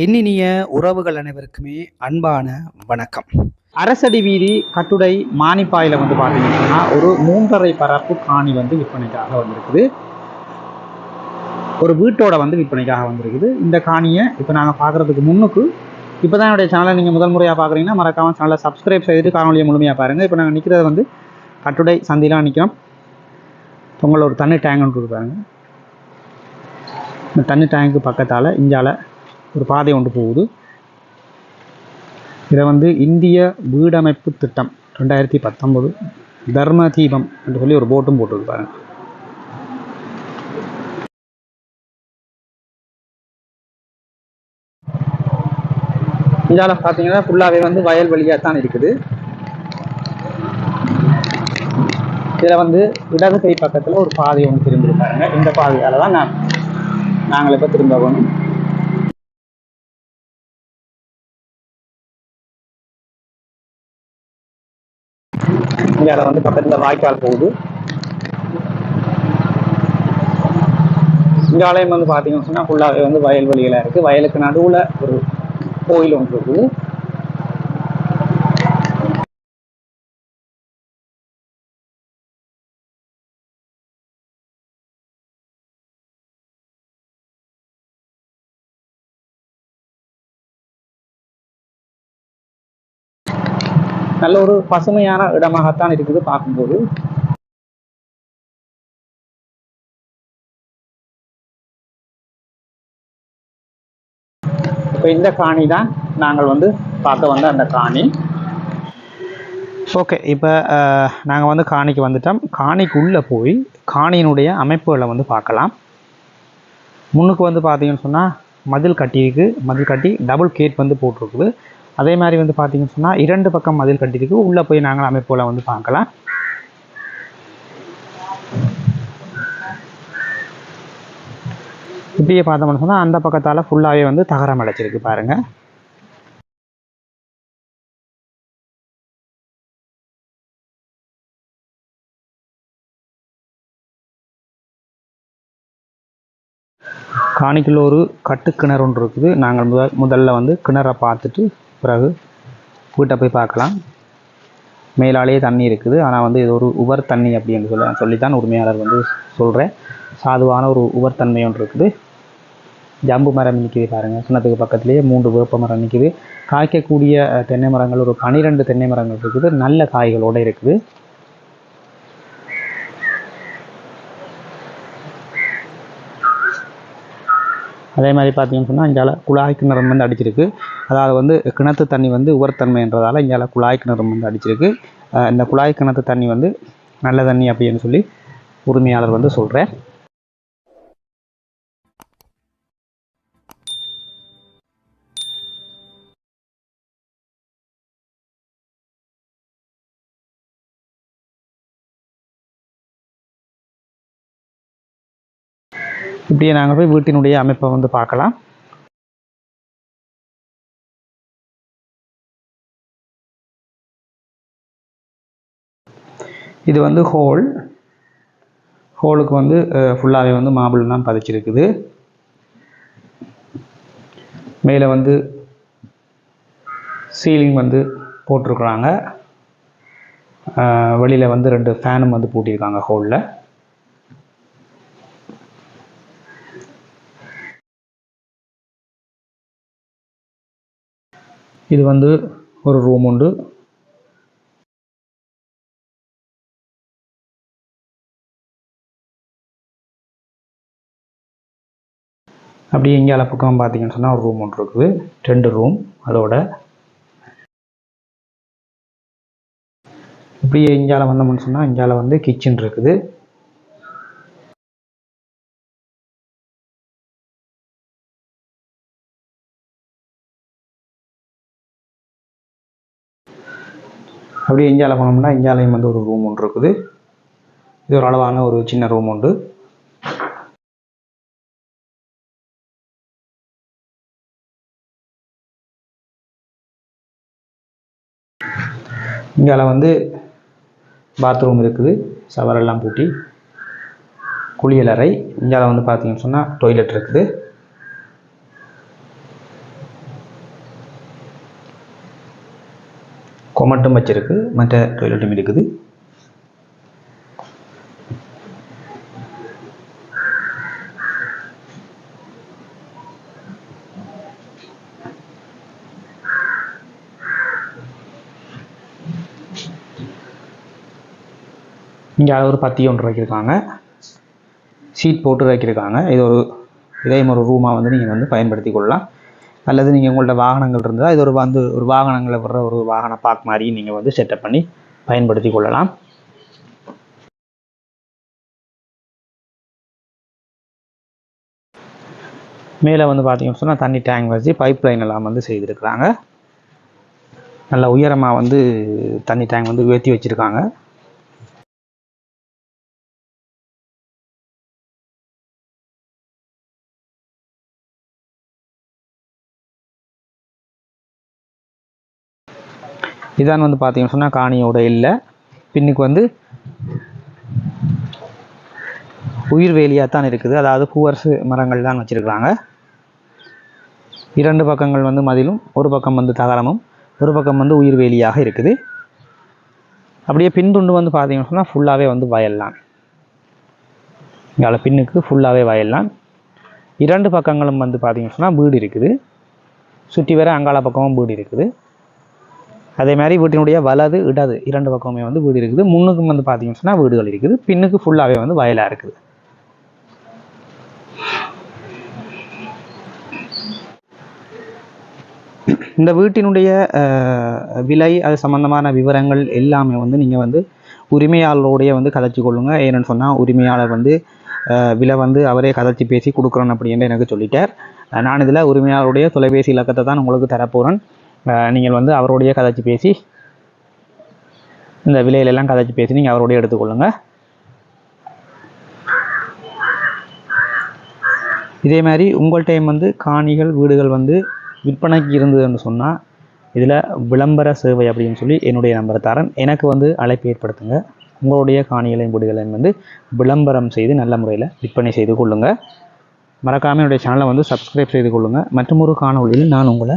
எண்ணினிய உறவுகள் அனைவருக்குமே அன்பான வணக்கம். அரசடி வீதி கட்டுடை மானிப்பாயில் வந்து பார்த்தீங்கன்னா ஒரு மூன்றரை பரப்பு காணி வந்து விற்பனைக்காக வந்திருக்குது. ஒரு வீட்டோட வந்து விற்பனைக்காக வந்திருக்குது. இந்த காணியை இப்போ நாங்கள் பார்க்குறதுக்கு முன்னுக்கு இப்போ தான் என்னுடைய சேனலை நீங்கள் முதல் முறையாக பார்க்குறீங்கன்னா மறக்காமல் சேனலை சப்ஸ்கிரைப் செய்துட்டு காணொலியை முழுமையாக பாருங்கள் இப்போ நாங்கள் நிற்கிறது வந்து கட்டுடை சந்திலாம் நிற்கிறோம் பொங்கல் ஒரு தண்ணி டேங்க் ஒன்று பாருங்க இந்த தண்ணி டேங்க்கு பக்கத்தால் இஞ்சால ஒரு பாதை ஒன்று போகுது. இதை வந்து இந்திய வீடமைப்பு திட்டம் ரெண்டாயிரத்தி பத்தொம்பது தர்ம தீபம் என்று சொல்லி ஒரு போட்டும் போட்டிருக்கு பாருங்க. இந்தியாவில் பார்த்தீங்கன்னா ஃபுல்லாகவே வந்து வயல்வெளியாக தான் இருக்குது. இதில் வந்து இடது கை பக்கத்தில் ஒரு பாதை ஒன்று திரும்பி பாருங்க. இந்த பாதையால் தான் நான் நாங்கள் இப்போ திரும்ப போகணும். இங்கே வந்து பக்கத்தில் வாய்க்கால் போகுது. இந்த ஆலயம் வந்து பார்த்தீங்கன்னு சொன்னால் ஃபுல்லாகவே வந்து வயல்வெளிகளாக இருக்குது வயலுக்கு நடுவில் ஒரு கோயில் ஒன்று இருக்குது. நல்ல ஒரு பசுமையான இடமாகத்தான் இருக்குது பார்க்கும்போது. இப்போ இந்த காணி தான் நாங்கள் வந்து பார்க்க வந்த அந்த காணி. ஓகே இப்போ நாங்கள் வந்து காணிக்கு வந்துட்டோம். காணிக்குள்ளே போய் காணியினுடைய அமைப்புகளை வந்து பார்க்கலாம். முன்னுக்கு வந்து பார்த்தீங்கன்னு சொன்னால் மதில் கட்டியிருக்கு. மதில் கட்டி டபுள் கேட் வந்து போட்டிருக்குது. அதே மாதிரி வந்து பார்த்தீங்கன்னு சொன்னால் இரண்டு பக்கம் மதில் கட்டியிருக்கு உள்ளே போய் நாங்கள் அமைப்போல் வந்து பார்க்கலாம். இப்படியே பார்த்தோம்னு சொன்னால் அந்த பக்கத்தால் ஃபுல்லாகவே வந்து தகரம் அடைச்சிருக்கு பாருங்கள் காணிக்குள்ள ஒரு கட்டு கிணறு ஒன்று இருக்குது. நாங்கள் முதல் முதல்ல வந்து கிணறை பார்த்துட்டு பிறகு வீட்டை போய் பார்க்கலாம். மேலாலேயே தண்ணி இருக்குது. ஆனால் வந்து இது ஒரு உவர் தண்ணி அப்படின்னு சொல்ல சொல்லித்தான் உரிமையாளர் வந்து சொல்கிறேன் சாதுவான ஒரு உவர் தன்மை ஒன்று இருக்குது. ஜம்பு மரம் நிற்கிது பாருங்கள் சின்னத்துக்கு பக்கத்துலேயே மூன்று வேப்ப மரம் நிற்கிது காய்க்கக்கூடிய தென்னை மரங்கள் ஒரு பனிரெண்டு தென்னை மரங்கள் இருக்குது. நல்ல காய்களோடு இருக்குது. அதே மாதிரி பார்த்தீங்கன்னு சொன்னால் இங்கால குழாய் கிணறு வந்து அடிச்சிருக்கு. அதாவது வந்து கிணத்து தண்ணி வந்து உவர்த்தன்மைன்றதால இங்கால குழாய் கிணறு வந்து அடிச்சிருக்கு. இந்த குழாய் கிணத்து தண்ணி வந்து நல்ல தண்ணி அப்படின்னு சொல்லி உரிமையாளர் வந்து சொல்கிறேன் இப்படியே நாங்கள் போய் வீட்டினுடைய அமைப்பை வந்து பார்க்கலாம். இது வந்து ஹோல். ஹோலுக்கு வந்து ஃபுல்லாகவே வந்து மாபிள் தான் பதிச்சிருக்குது. மேலே வந்து சீலிங் வந்து போட்டிருக்குறாங்க. வெளியில் வந்து ரெண்டு ஃபேனும் வந்து பூட்டியிருக்காங்க ஹோலில். இது வந்து ஒரு ரூம் உண்டு. அப்படியே இங்கே பக்கம் பார்த்தீங்கன்னு சொன்னால் ஒரு ரூம் ஒன்று இருக்குது. ரெண்டு ரூம் அதோட. இப்படியே இங்கால வந்தோம்னு சொன்னால் இங்கால வந்து கிச்சன் இருக்குது. அப்படியே இந்தியாவில் போனோம்னா இந்தியாலையும் வந்து ஒரு ரூம் ஒன்று இருக்குது. இது ஒரு அளவான ஒரு சின்ன ரூம் உண்டு. இந்தியாவில் வந்து பாத்ரூம் இருக்குது. சவரெல்லாம் பூட்டி. குளியலறை. இந்தியாவில் வந்து பார்த்தீங்கன்னு சொன்னால் டொய்லெட் இருக்குது. கொமட்டும் வச்சிருக்கு. மற்ற டொய்லெட்டும் இருக்குது. இங்கே ஒரு பத்தி ஒன்று வைக்கிருக்காங்க. ஷீட் போட்டு வைக்கிருக்காங்க. இது ஒரு இதே ஒரு ரூமாக வந்து நீங்கள் வந்து பயன்படுத்தி கொள்ளலாம். அல்லது நீங்கள் உங்கள்ட்ட வாகனங்கள் இருந்தால் இது ஒரு வந்து ஒரு வாகனங்களை வர்ற ஒரு வாகன பார்க் மாதிரி நீங்கள் வந்து செட்டப் பண்ணி பயன்படுத்தி கொள்ளலாம். மேலே வந்து பார்த்தீங்கன்னு சொன்னால் தண்ணி டேங்க் வச்சு பைப் லைன் எல்லாம் வந்து செய்திருக்கிறாங்க. நல்ல உயரமாக வந்து தண்ணி டேங்க் வந்து உயர்த்தி வச்சுருக்காங்க. இதான் வந்து பார்த்தீங்கன்னு சொன்னால் காணியோட இல்லை பின்னுக்கு வந்து உயிர் வேலியாக தான் இருக்குது. அதாவது பூவரசு மரங்கள் தான் வச்சுருக்குறாங்க. இரண்டு பக்கங்கள் வந்து மதிலும் ஒரு பக்கம் வந்து தகரமும் ஒரு பக்கம் வந்து உயிர் வேலியாக இருக்குது. அப்படியே பின்துண்டு வந்து பார்த்தீங்கன்னு சொன்னால் ஃபுல்லாகவே வந்து வயல்லாம் இங்கே பின்னுக்கு ஃபுல்லாகவே வயல்லாம் இரண்டு பக்கங்களும் வந்து பார்த்தீங்கன்னு சொன்னால் வீடு இருக்குது. சுற்றி வர அங்காள பக்கமும் வீடு இருக்குது. அதே மாதிரி வீட்டினுடைய வலது இடது இரண்டு பக்கமே வந்து வீடு இருக்குது. முன்னுக்கும் வந்து பார்த்தீங்கன்னு சொன்னால் வீடுகள் இருக்குது. பின்னுக்கு ஃபுல்லாகவே வந்து வயலாக இருக்குது. இந்த வீட்டினுடைய விலை அது சம்பந்தமான விவரங்கள் எல்லாமே வந்து நீங்கள் வந்து உரிமையாளரோடைய வந்து கதைச்சி கொள்ளுங்க. ஏன்னு சொன்னால் உரிமையாளர் வந்து விலை வந்து அவரே கதைச்சி பேசி கொடுக்குறோன்னு அப்படின்னு எனக்கு சொல்லிட்டார். நான் இதில் உரிமையாளருடைய தொலைபேசி இலக்கத்தை தான் உங்களுக்கு தரப்போகிறேன் நீங்கள் வந்து அவருடைய கதைச்சி பேசி இந்த விலையிலெல்லாம் கதைச்சி பேசி நீங்கள் அவருடைய எடுத்துக்கொள்ளுங்கள் இதே மாதிரி உங்கள் டைம் வந்து காணிகள் வீடுகள் வந்து விற்பனைக்கு இருந்ததுன்னு சொன்னால் இதில் விளம்பர சேவை அப்படின்னு சொல்லி என்னுடைய நம்பரை தரேன். எனக்கு வந்து அழைப்பு ஏற்படுத்துங்க. உங்களுடைய காணிகளையும் வீடுகளையும் வந்து விளம்பரம் செய்து நல்ல முறையில் விற்பனை செய்து கொள்ளுங்கள் மறக்காமல் என்னுடைய சேனலை வந்து சப்ஸ்கிரைப் செய்து கொள்ளுங்கள் மற்றும் ஒரு நான் உங்களை